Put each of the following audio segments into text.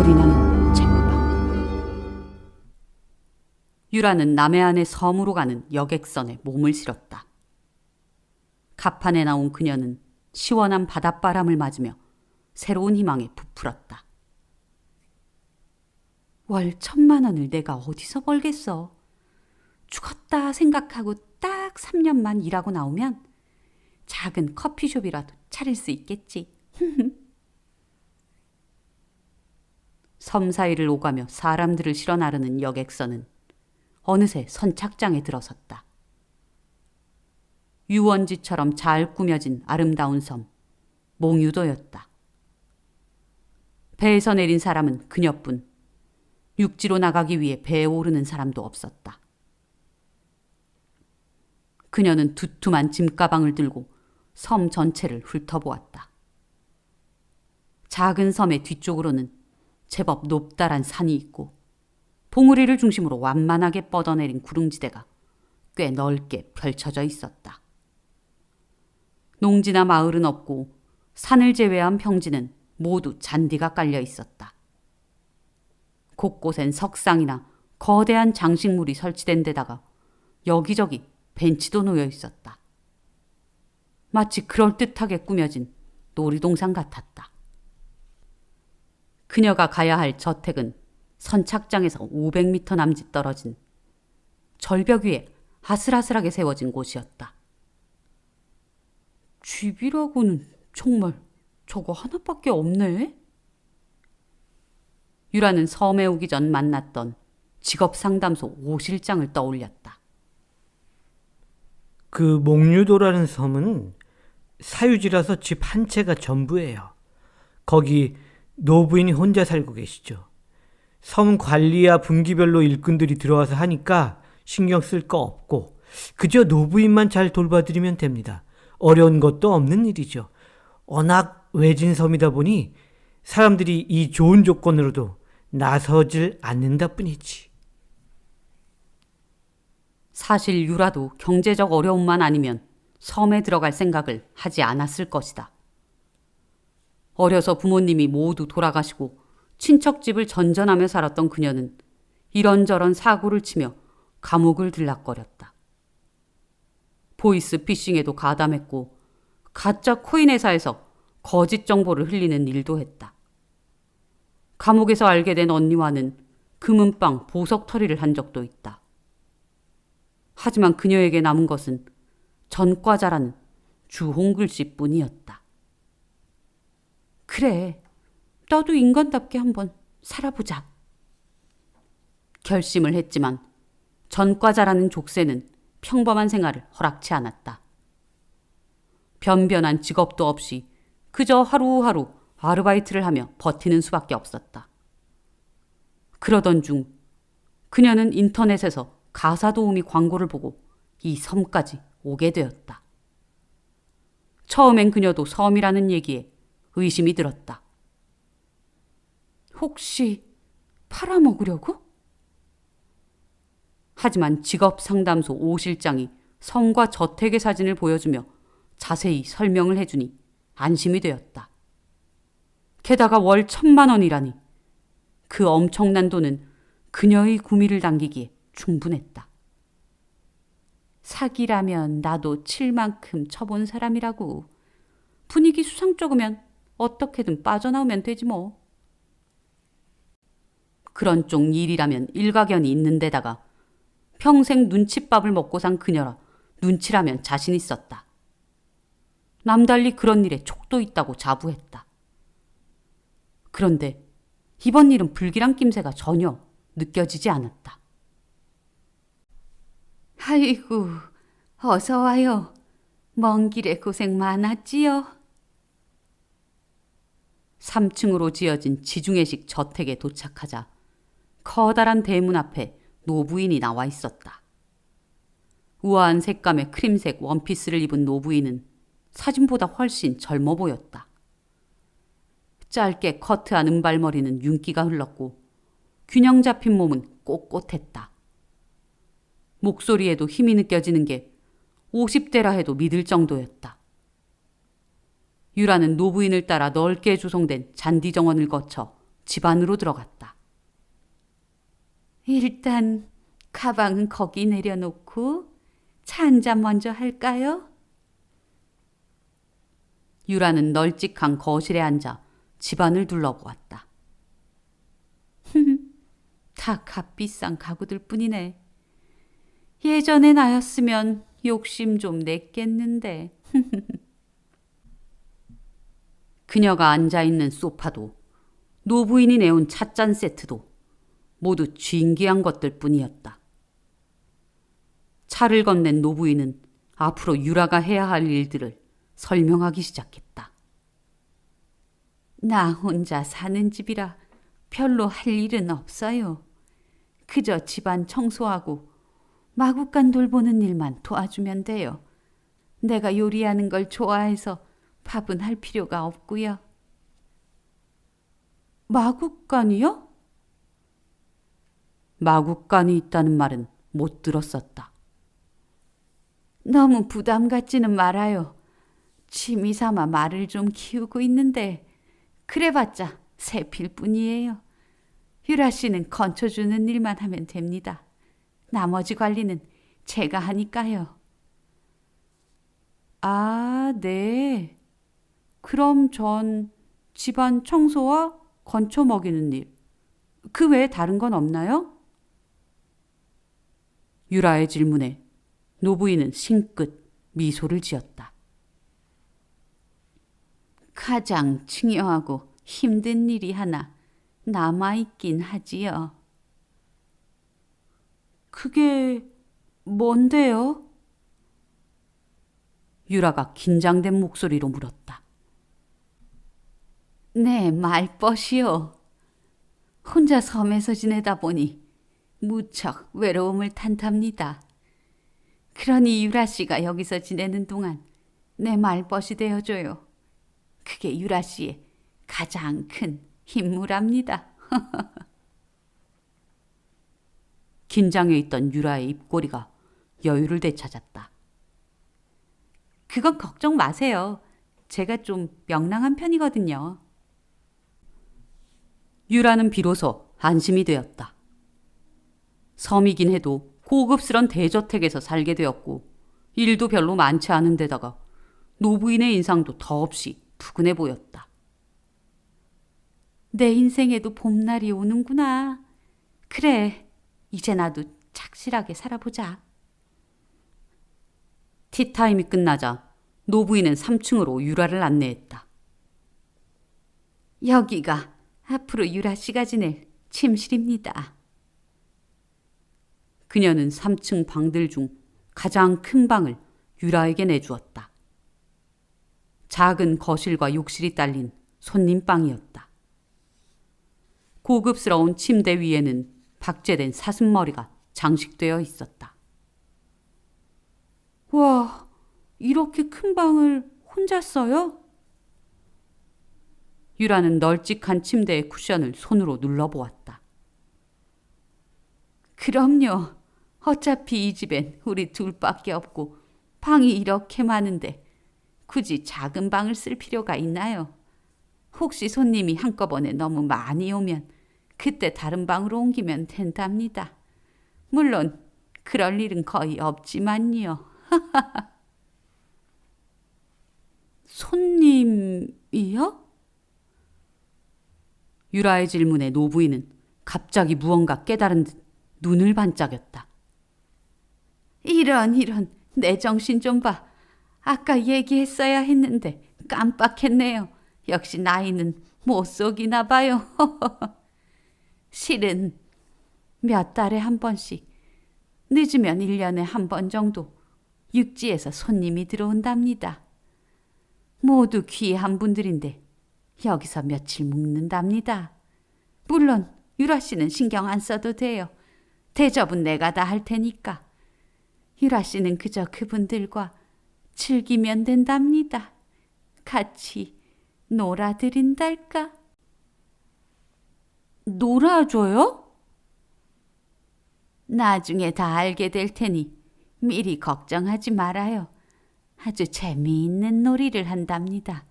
소리 나는 쟁방. 유라는 남해안의 섬으로 가는 여객선에 몸을 실었다. 갑판에 나온 그녀는 시원한 바닷바람을 맞으며 새로운 희망에 부풀었다. 월 천만 원을 내가 어디서 벌겠어? 죽었다 생각하고 딱 3년만 일하고 나오면 작은 커피숍이라도 차릴 수 있겠지. 섬 사이를 오가며 사람들을 실어 나르는 여객선은 어느새 선착장에 들어섰다. 유원지처럼 잘 꾸며진 아름다운 섬, 몽유도였다. 배에서 내린 사람은 그녀뿐, 육지로 나가기 위해 배에 오르는 사람도 없었다. 그녀는 두툼한 짐가방을 들고 섬 전체를 훑어보았다. 작은 섬의 뒤쪽으로는 제법 높다란 산이 있고 봉우리를 중심으로 완만하게 뻗어내린 구릉지대가 꽤 넓게 펼쳐져 있었다. 농지나 마을은 없고 산을 제외한 평지는 모두 잔디가 깔려 있었다. 곳곳엔 석상이나 거대한 장식물이 설치된 데다가 여기저기 벤치도 놓여 있었다. 마치 그럴듯하게 꾸며진 놀이동산 같았다. 그녀가 가야 할 저택은 선착장에서 500m 남짓 떨어진 절벽 위에 아슬아슬하게 세워진 곳이었다. 집이라고는 정말 저거 하나밖에 없네? 유라는 섬에 오기 전 만났던 직업 상담소 오 실장을 떠올렸다. 그 몽유도라는 섬은 사유지라서 집 한 채가 전부예요. 거기 노부인이 혼자 살고 계시죠. 섬 관리야 분기별로 일꾼들이 들어와서 하니까 신경 쓸 거 없고 그저 노부인만 잘 돌봐드리면 됩니다. 어려운 것도 없는 일이죠. 워낙 외진 섬이다 보니 사람들이 이 좋은 조건으로도 나서질 않는다 뿐이지. 사실 유라도 경제적 어려움만 아니면 섬에 들어갈 생각을 하지 않았을 것이다. 어려서 부모님이 모두 돌아가시고 친척집을 전전하며 살았던 그녀는 이런저런 사고를 치며 감옥을 들락거렸다. 보이스 피싱에도 가담했고 가짜 코인 회사에서 거짓 정보를 흘리는 일도 했다. 감옥에서 알게 된 언니와는 금은방 보석 처리를 한 적도 있다. 하지만 그녀에게 남은 것은 전과자라는 주홍글씨 뿐이었다. 그래, 나도 인간답게 한번 살아보자. 결심을 했지만 전과자라는 족쇄는 평범한 생활을 허락치 않았다. 변변한 직업도 없이 그저 하루하루 아르바이트를 하며 버티는 수밖에 없었다. 그러던 중 그녀는 인터넷에서 가사 도우미 광고를 보고 이 섬까지 오게 되었다. 처음엔 그녀도 섬이라는 얘기에 의심이 들었다. 혹시 팔아먹으려고? 하지만 직업 상담소 오 실장이 섬과 저택의 사진을 보여주며 자세히 설명을 해주니 안심이 되었다. 게다가 월 천만 원이라니 그 엄청난 돈은 그녀의 구미를 당기기에 충분했다. 사기라면 나도 칠 만큼 쳐본 사람이라고. 분위기 수상 쪽으면 어떻게든 빠져나오면 되지 뭐. 그런 쪽 일이라면 일가견이 있는 데다가 평생 눈칫밥을 먹고 산 그녀라 눈치라면 자신 있었다. 남달리 그런 일에 촉도 있다고 자부했다. 그런데 이번 일은 불길한 낌새가 전혀 느껴지지 않았다. 아이고, 어서 와요. 먼 길에 고생 많았지요. 3층으로 지어진 지중해식 저택에 도착하자 커다란 대문 앞에 노부인이 나와 있었다. 우아한 색감의 크림색 원피스를 입은 노부인은 사진보다 훨씬 젊어 보였다. 짧게 커트한 은발머리는 윤기가 흘렀고 균형 잡힌 몸은 꼿꼿했다. 목소리에도 힘이 느껴지는 게 50대라 해도 믿을 정도였다. 유라는 노부인을 따라 넓게 조성된 잔디 정원을 거쳐 집 안으로 들어갔다. 일단 가방은 거기 내려놓고 차 한 잔 먼저 할까요? 유라는 널찍한 거실에 앉아 집안을 둘러보았다. 다 값비싼 가구들 뿐이네. 예전에 나였으면 욕심 좀 냈겠는데. 그녀가 앉아 있는 소파도 노부인이 내온 찻잔 세트도 모두 진귀한 것들 뿐이었다. 차를 건넨 노부인은 앞으로 유라가 해야 할 일들을 설명하기 시작했다. 나 혼자 사는 집이라 별로 할 일은 없어요. 그저 집안 청소하고 마구간 돌보는 일만 도와주면 돼요. 내가 요리하는 걸 좋아해서 밥은 할 필요가 없고요. 마구간이요? 마구간이 있다는 말은 못 들었었다. 너무 부담 갖지는 말아요. 취미 삼아 말을 좀 키우고 있는데 그래봤자 세필 뿐이에요. 유라 씨는 건쳐주는 일만 하면 됩니다. 나머지 관리는 제가 하니까요. 아, 네. 그럼 전 집안 청소와 건초 먹이는 일, 그 외에 다른 건 없나요? 유라의 질문에 노부인은 싱긋 미소를 지었다. 가장 중요하고 힘든 일이 하나 남아있긴 하지요. 그게 뭔데요? 유라가 긴장된 목소리로 물었다. 네, 말벗이요. 혼자 섬에서 지내다 보니 무척 외로움을 탄답니다. 그러니 유라 씨가 여기서 지내는 동안 내 말벗이 되어줘요. 그게 유라 씨의 가장 큰 힘무랍니다. 긴장해 있던 유라의 입꼬리가 여유를 되찾았다. 그건 걱정 마세요. 제가 좀 명랑한 편이거든요. 유라는 비로소 안심이 되었다. 섬이긴 해도 고급스런 대저택에서 살게 되었고 일도 별로 많지 않은 데다가 노부인의 인상도 더없이 푸근해 보였다. 내 인생에도 봄날이 오는구나. 그래, 이제 나도 착실하게 살아보자. 티타임이 끝나자 노부인은 3층으로 유라를 안내했다. 여기가 앞으로 유라 씨가 지낼 침실입니다. 그녀는 3층 방들 중 가장 큰 방을 유라에게 내주었다. 작은 거실과 욕실이 딸린 손님 방이었다. 고급스러운 침대 위에는 박제된 사슴머리가 장식되어 있었다. 와, 이렇게 큰 방을 혼자 써요? 유라는 널찍한 침대의 쿠션을 손으로 눌러보았다. 그럼요. 어차피 이 집엔 우리 둘밖에 없고 방이 이렇게 많은데 굳이 작은 방을 쓸 필요가 있나요? 혹시 손님이 한꺼번에 너무 많이 오면 그때 다른 방으로 옮기면 된답니다. 물론 그럴 일은 거의 없지만요. 손님이요? 유라의 질문에 노부인은 갑자기 무언가 깨달은 듯 눈을 반짝였다. 이런 이런 내 정신 좀 봐. 아까 얘기했어야 했는데 깜빡했네요. 역시 나이는 못 속이나 봐요. 실은 몇 달에 한 번씩 늦으면 1년에 한 번 정도 육지에서 손님이 들어온답니다. 모두 귀한 분들인데 여기서 며칠 묵는답니다. 물론 유라 씨는 신경 안 써도 돼요. 대접은 내가 다 할 테니까. 유라 씨는 그저 그분들과 즐기면 된답니다. 같이 놀아드린달까? 놀아줘요? 나중에 다 알게 될 테니 미리 걱정하지 말아요. 아주 재미있는 놀이를 한답니다.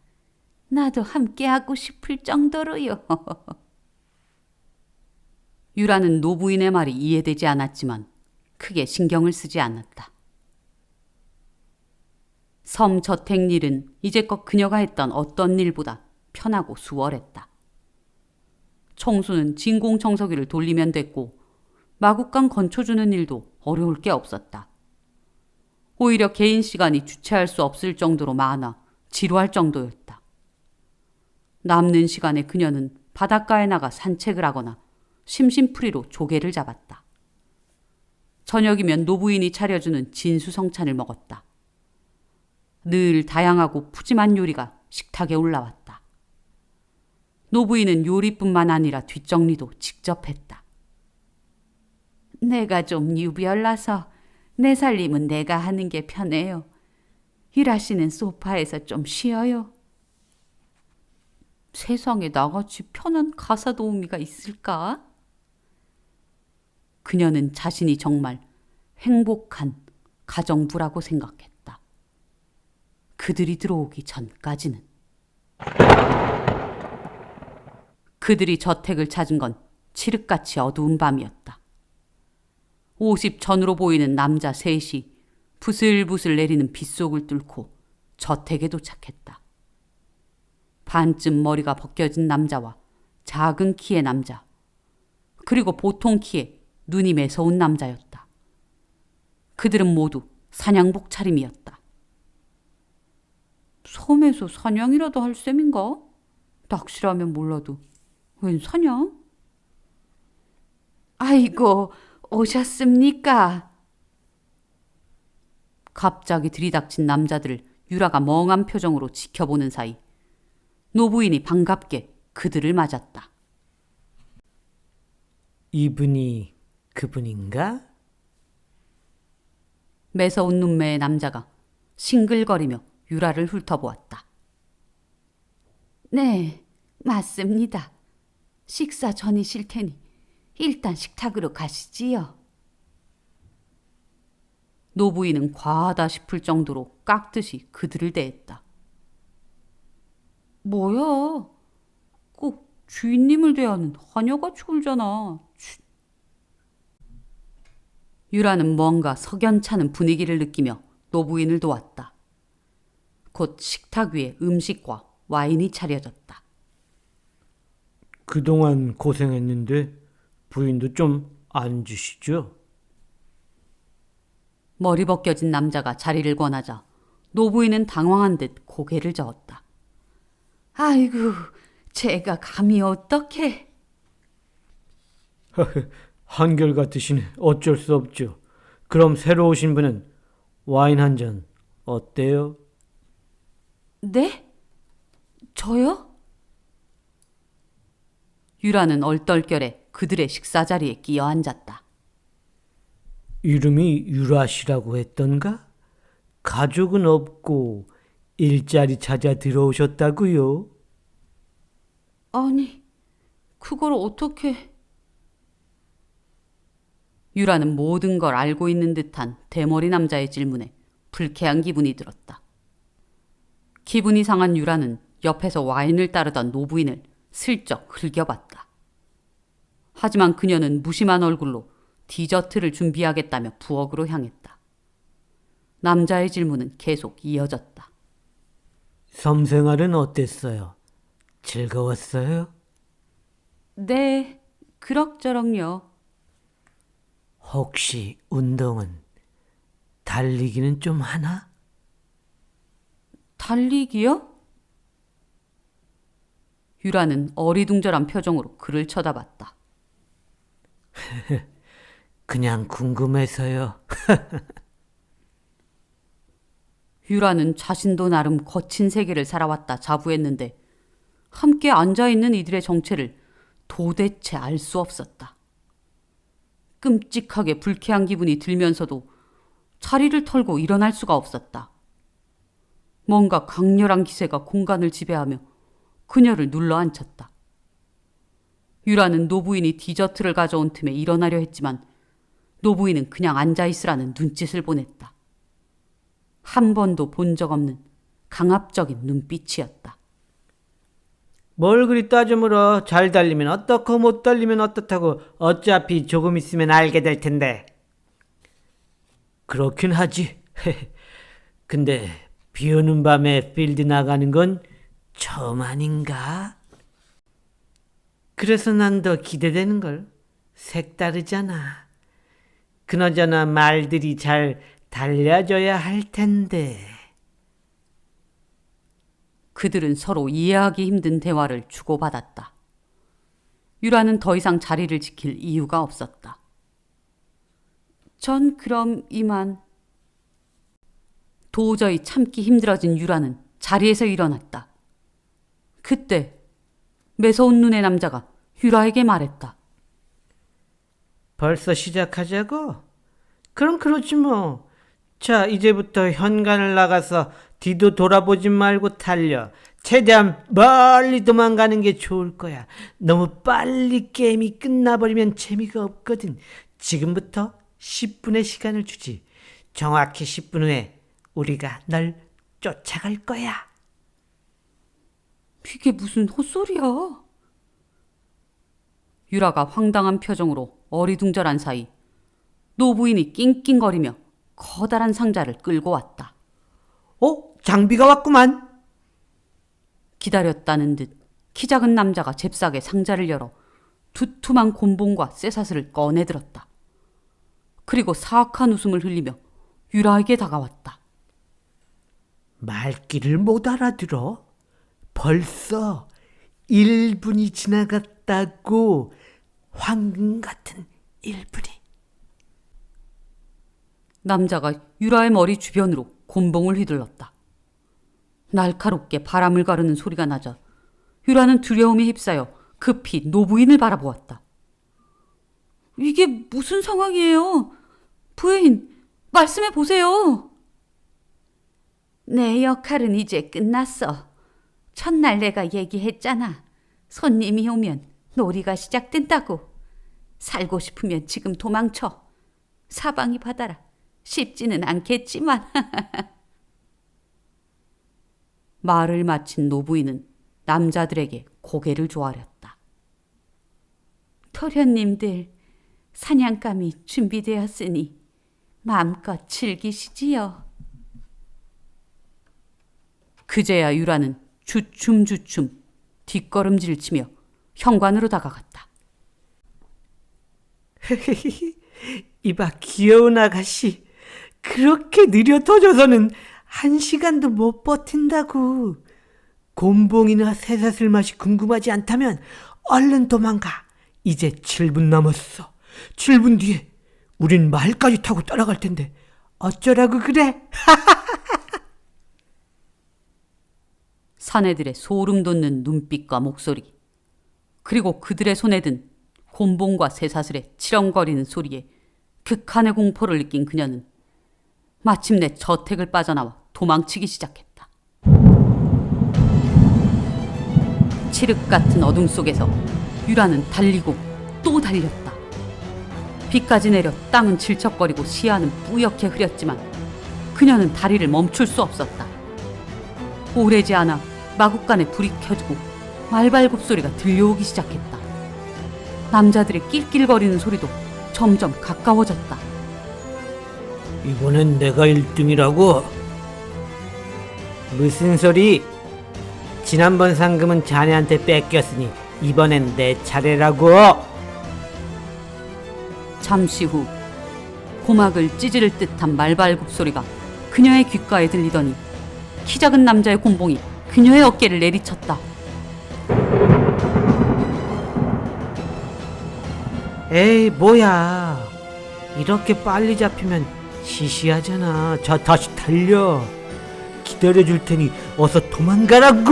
나도 함께 하고 싶을 정도로요. 유라는 노부인의 말이 이해되지 않았지만 크게 신경을 쓰지 않았다. 섬 저택 일은 이제껏 그녀가 했던 어떤 일보다 편하고 수월했다. 청소는 진공청소기를 돌리면 됐고 마구간 건초주는 일도 어려울 게 없었다. 오히려 개인 시간이 주체할 수 없을 정도로 많아 지루할 정도였다. 남는 시간에 그녀는 바닷가에 나가 산책을 하거나 심심풀이로 조개를 잡았다. 저녁이면 노부인이 차려주는 진수성찬을 먹었다. 늘 다양하고 푸짐한 요리가 식탁에 올라왔다. 노부인은 요리뿐만 아니라 뒷정리도 직접 했다. 내가 좀 유별나서 내 살림은 내가 하는 게 편해요. 일하시는 소파에서 좀 쉬어요. 세상에 나같이 편한 가사 도우미가 있을까? 그녀는 자신이 정말 행복한 가정부라고 생각했다. 그들이 들어오기 전까지는. 그들이 저택을 찾은 건 칠흑같이 어두운 밤이었다. 50 전으로 보이는 남자 셋이 부슬부슬 내리는 빗속을 뚫고 저택에 도착했다. 반쯤 머리가 벗겨진 남자와 작은 키의 남자, 그리고 보통 키의 눈이 매서운 남자였다. 그들은 모두 사냥복 차림이었다. 섬에서 사냥이라도 할 셈인가? 낚시라면 몰라도 웬 사냥? 아이고, 오셨습니까? 갑자기 들이닥친 남자들을 유라가 멍한 표정으로 지켜보는 사이 노부인이 반갑게 그들을 맞았다. 이분이 그분인가? 매서운 눈매의 남자가 싱글거리며 유라를 훑어보았다. 네, 맞습니다. 식사 전이실 테니 일단 식탁으로 가시지요. 노부인은 과하다 싶을 정도로 깍듯이 그들을 대했다. 뭐야? 꼭 주인님을 대하는 하녀같이 굴잖아. 치. 유라는 뭔가 석연찮은 분위기를 느끼며 노부인을 도왔다. 곧 식탁 위에 음식과 와인이 차려졌다. 그동안 고생했는데 부인도 좀 앉으시죠? 머리 벗겨진 남자가 자리를 권하자 노부인은 당황한 듯 고개를 저었다. 아이고, 제가 감히 어떻게? 한결같으시네. 어쩔 수 없죠. 그럼 새로 오신 분은 와인 한 잔 어때요? 네? 저요? 유라는 얼떨결에 그들의 식사 자리에 끼어 앉았다. 이름이 유라씨라고 했던가? 가족은 없고 일자리 찾아 들어오셨다고요? 아니, 그걸 어떻게... 유라는 모든 걸 알고 있는 듯한 대머리 남자의 질문에 불쾌한 기분이 들었다. 기분이 상한 유라는 옆에서 와인을 따르던 노부인을 슬쩍 흘겨봤다. 하지만 그녀는 무심한 얼굴로 디저트를 준비하겠다며 부엌으로 향했다. 남자의 질문은 계속 이어졌다. 섬 생활은 어땠어요? 즐거웠어요? 네, 그럭저럭요. 혹시 운동은 달리기는 좀 하나? 달리기요? 유라는 어리둥절한 표정으로 그를 쳐다봤다. 그냥 궁금해서요. 유라는 자신도 나름 거친 세계를 살아왔다 자부했는데 함께 앉아있는 이들의 정체를 도대체 알 수 없었다. 끔찍하게 불쾌한 기분이 들면서도 자리를 털고 일어날 수가 없었다. 뭔가 강렬한 기세가 공간을 지배하며 그녀를 눌러앉혔다. 유라는 노부인이 디저트를 가져온 틈에 일어나려 했지만 노부인은 그냥 앉아있으라는 눈짓을 보냈다. 한 번도 본 적 없는 강압적인 눈빛이었다. 뭘 그리 따져물어. 잘 달리면 어떻고 못 달리면 어떻다고 어차피 조금 있으면 알게 될 텐데. 그렇긴 하지. 근데 비 오는 밤에 필드 나가는 건 처음 아닌가? 그래서 난 더 기대되는 걸. 색다르잖아. 그나저나 말들이 잘 달려줘야 할 텐데. 그들은 서로 이해하기 힘든 대화를 주고받았다. 유라는 더 이상 자리를 지킬 이유가 없었다. 전 그럼 이만. 도저히 참기 힘들어진 유라는 자리에서 일어났다. 그때 매서운 눈의 남자가 유라에게 말했다. 벌써 시작하자고? 그럼 그렇지 뭐. 자, 이제부터 현관을 나가서 뒤도 돌아보지 말고 달려. 최대한 멀리 도망가는 게 좋을 거야. 너무 빨리 게임이 끝나버리면 재미가 없거든. 지금부터 10분의 시간을 주지. 정확히 10분 후에 우리가 널 쫓아갈 거야. 이게 무슨 헛소리야? 유라가 황당한 표정으로 어리둥절한 사이 노부인이 낑낑거리며 커다란 상자를 끌고 왔다. 어? 장비가 왔구만. 기다렸다는 듯 키 작은 남자가 잽싸게 상자를 열어 두툼한 곤봉과 쇠사슬을 꺼내들었다. 그리고 사악한 웃음을 흘리며 유라에게 다가왔다. 말귀를 못 알아들어? 벌써 1분이 지나갔다고 황금 같은 1분이. 남자가 유라의 머리 주변으로 곤봉을 휘둘렀다. 날카롭게 바람을 가르는 소리가 나자 유라는 두려움에 휩싸여 급히 노부인을 바라보았다. 이게 무슨 상황이에요? 부인, 말씀해 보세요. 내 역할은 이제 끝났어. 첫날 내가 얘기했잖아. 손님이 오면 놀이가 시작된다고. 살고 싶으면 지금 도망쳐. 사방이 바다라. 쉽지는 않겠지만. 말을 마친 노부인은 남자들에게 고개를 조아렸다. 토련님들, 사냥감이 준비되었으니 마음껏 즐기시지요. 그제야 유라는 주춤주춤 뒷걸음질 치며 현관으로 다가갔다. 이봐 귀여운 아가씨. 그렇게 느려 터져서는 한 시간도 못 버틴다고. 곰봉이나 새사슬 맛이 궁금하지 않다면 얼른 도망가. 이제 7분 남았어. 7분 뒤에 우린 말까지 타고 따라갈 텐데 어쩌라고 그래? 사내들의 소름 돋는 눈빛과 목소리, 그리고 그들의 손에 든 곤봉과 쇠사슬의 치렁거리는 소리에 극한의 공포를 느낀 그녀는 마침내 저택을 빠져나와 도망치기 시작했다. 칠흑 같은 어둠 속에서 유라는 달리고 또 달렸다. 비까지 내려 땅은 질척거리고 시야는 뿌옇게 흐렸지만 그녀는 다리를 멈출 수 없었다. 오래지 않아 마국간에 불이 켜지고 말발굽 소리가 들려오기 시작했다. 남자들의 낄낄거리는 소리도 점점 가까워졌다. 이번엔 내가 1등이라고? 무슨 소리? 지난번 상금은 자네한테 뺏겼으니 이번엔 내 차례라고. 잠시 후 고막을 찢을 듯한 말발굽 소리가 그녀의 귓가에 들리더니 키 작은 남자의 곤봉이 그녀의 어깨를 내리쳤다. 에이 뭐야 이렇게 빨리 잡히면 시시하잖아 자 다시 달려 기다려줄 테니 어서 도망가라고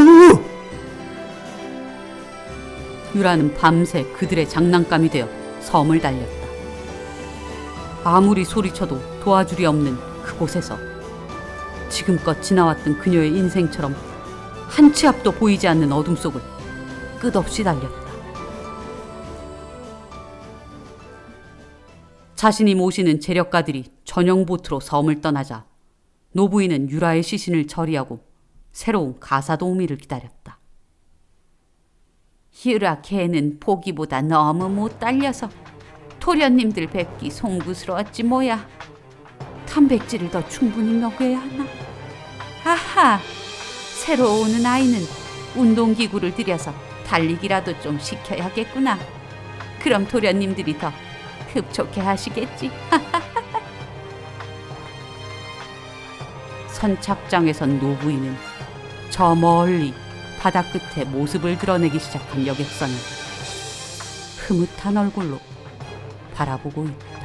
유라는 밤새 그들의 장난감이 되어 섬을 달렸다. 아무리 소리쳐도 도와줄이 없는 그곳에서 지금껏 지나왔던 그녀의 인생처럼 한 치 앞도 보이지 않는 어둠 속을 끝없이 달렸다. 자신이 모시는 재력가들이 전용 보트로 섬을 떠나자 노부인은 유라의 시신을 처리하고 새로운 가사 도우미를 기다렸다. 유라 걔는 보기보다 너무 못 달려서 도련님들 뵙기 송구스러웠지 뭐야. 단백질을 더 충분히 먹여야 하나? 아하, 새로 오는 아이는 운동기구를 들여서 달리기라도 좀 시켜야겠구나. 그럼 도련님들이 더 흡족해 하시겠지. 선착장에선 노부인은 저 멀리 바다 끝에 모습을 드러내기 시작한 여객선을 흐뭇한 얼굴로 바라보고 있다.